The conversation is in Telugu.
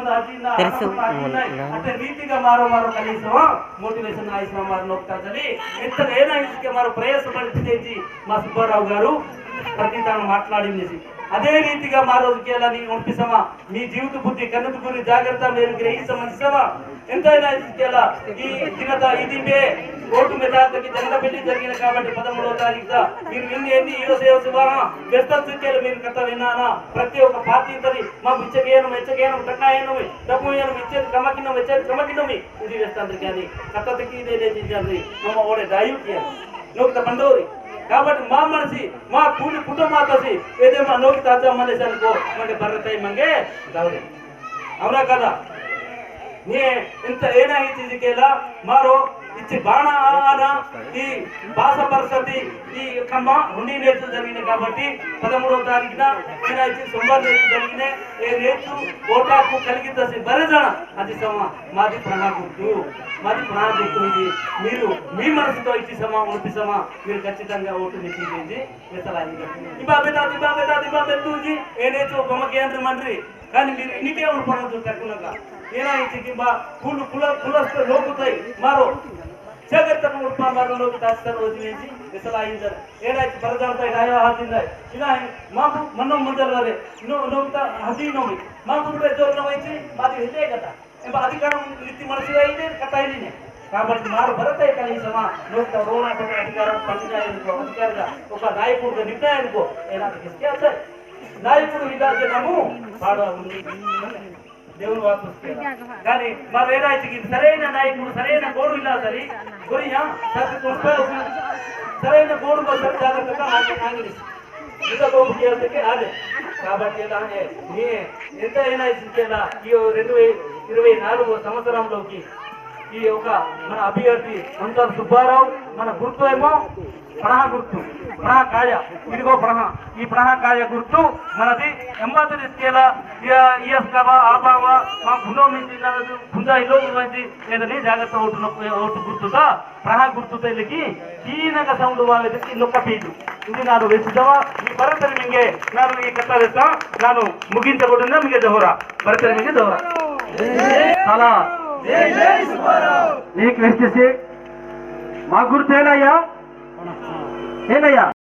తెలుసు. అంటే ರೀತಿಗೆ ಮಾರೋ ಮಾರೋ ಕಲಿಸುವ మోటివేషన్ ఆయిసిన మారు నొక్కాలి ఎంత ఏనా ఇసుకే మారు ప్రయాసపడి మా సుబ్బారావు గారు ప్రతి తాను మాట్లాడింది అదే రీతిగా మా రోజుకి వెళ్ళని పంపిస్తామా మీ జీవిత బుద్ధి కన్నుత గురి జాగ్రత్త మీరు గ్రహించమనిస్తామా ఎంతైనా ఇసుకేలా ఈ దినత ఇది మే ఓటు మెజార్టీకి జెండా పెళ్లి జరిగింది కాబట్టి పదమూడవ తారీఖు మీరు విన్ని ఎన్ని ఈ సేవ శుభాన వ్యస్తలు మీరు కథ విన్నానా ప్రతి ఒక్క పార్టీ తని మా బిచ్చకేనం ఎచ్చకేనం టక్కాయనం డబ్బు ఏనం ఇచ్చేది కమకినం ఇచ్చేది కమకినమి ఇది వేస్తాండ్రి కానీ కథకి ఇదే చేసింది మమ్మ ఓడే దాయుకి నోకిత బండోరి కాబట్టి మా మనసి మా కూలి కుటుంబాతసి ఏదేమో నోకి తాజా మనసి అనుకో మంగే బర్రతాయి మంగే దౌరే అవునా కదా నీ ఇంత ಏನಾಗಿತ್ತು ಇದಕ್ಕೆಲ್ಲ ಮಾರು మంచి బాణాన ఈ భాష పరిషత్ ఈ కమ్మ ఉండి నేర్చు జరిగినాయి కాబట్టి పదమూడవ తారీఖున వినాయకు సోమవారం రేట్లు జరిగినాయి ఏ రేట్లు ఓటాకు కలిగిద్ద బరజన అది సమ మాది ప్రణా గుర్తు మాది ప్రణా మీరు మీ మనసుతో ఇచ్చి సమా ఒంటి సమా. మీరు ఖచ్చితంగా ఓటు నిశ్చయించి మిసలాయింది ఇబ్బా బెతా ఏ రేట్లు బొమ్మ కేంద్ర మండ్రి కానీ మీరు ఇన్నికే ఉల్పడదు తక్కువగా. ఏనా ఇంటికి మా పూలు కుల కులస్తే లోపుతాయి మారో. ಉತ್ಪ ಮಾರೋ ಲೋಕ ದಾಸ್ತಾರ ಓದಿನೇಜಿ ಹೆಸಲಾಗಿದ್ದಾರೆ ಏನಾಯ್ತು ಬರದಾಡ್ತಾ ಇದಾಯ ಹಾಕಿಂದ ಇದ ಮಾಕು ಮನ್ನೊ ಮುಂದಲ್ವರೆ ನೋ ನೋಗ್ತಾ ಹಸಿ ನೋವಿ ಮಾಕು ಬಿಟ್ಟರೆ ಜೋರು ನೋವೈತಿ ಮಾದಿ ಹೆಜ್ಜೆ ಕಥ ಎಂಬ ಅಧಿಕಾರ ರೀತಿ ಮನಸ್ಸಿಗೆ ಇದೆ ಕಥ ಇದ್ದೀನಿ కాబట్టి మారు భరత కనీసమ నూట రోణాటక అధికారం పంచాయతీకో అధికారిగా ఒక నాయకుడిగా నిర్ణయానికో ఏనాటికి ఇస్తే నాయకుడు ఇలా జనము పాడ ఉంది దేవుని వాకు కానీ మరి ఏదైతే సరైన నాయకుడు సరైన గోడు ఇలా సరి. గురియా సరైన గోడు కోసం జాగ్రత్తగా ఆగి గోపు కాబట్టి దాన్ని ఎంత అయినా ఈ రెండు ఇరవై నాలుగు సంవత్సరంలోకి ఈ యొక్క మన అభ్యర్థి ఉంతం సుబ్బారావు మన గుర్తు ఏమో ప్రహ గుర్తు ప్రహ కాయ ఇదిగో ప్రహ ఈ ప్రహ కాయ గుర్తు మనది ఎంబతి రీతిలా ఆబావా మా గుండో మించి లేదని జాగ్రత్త ఓటు ఓటు గుర్తుగా ప్రహ గుర్తు తెలికి హీనక సౌండ్ వాళ్ళకి నొక్క పీజు ఇది నాకు వేసిద్దావా ఈ భరతరి మింగే నాకు ఈ కథ వేస్తా నాను ముగించకూడదు మింగే దోహరా భరతరి మింగే జహోరా చాలా నీకు వెచ్చేసి మా గుర్తు ఏనయ్యా ఏనయ్యా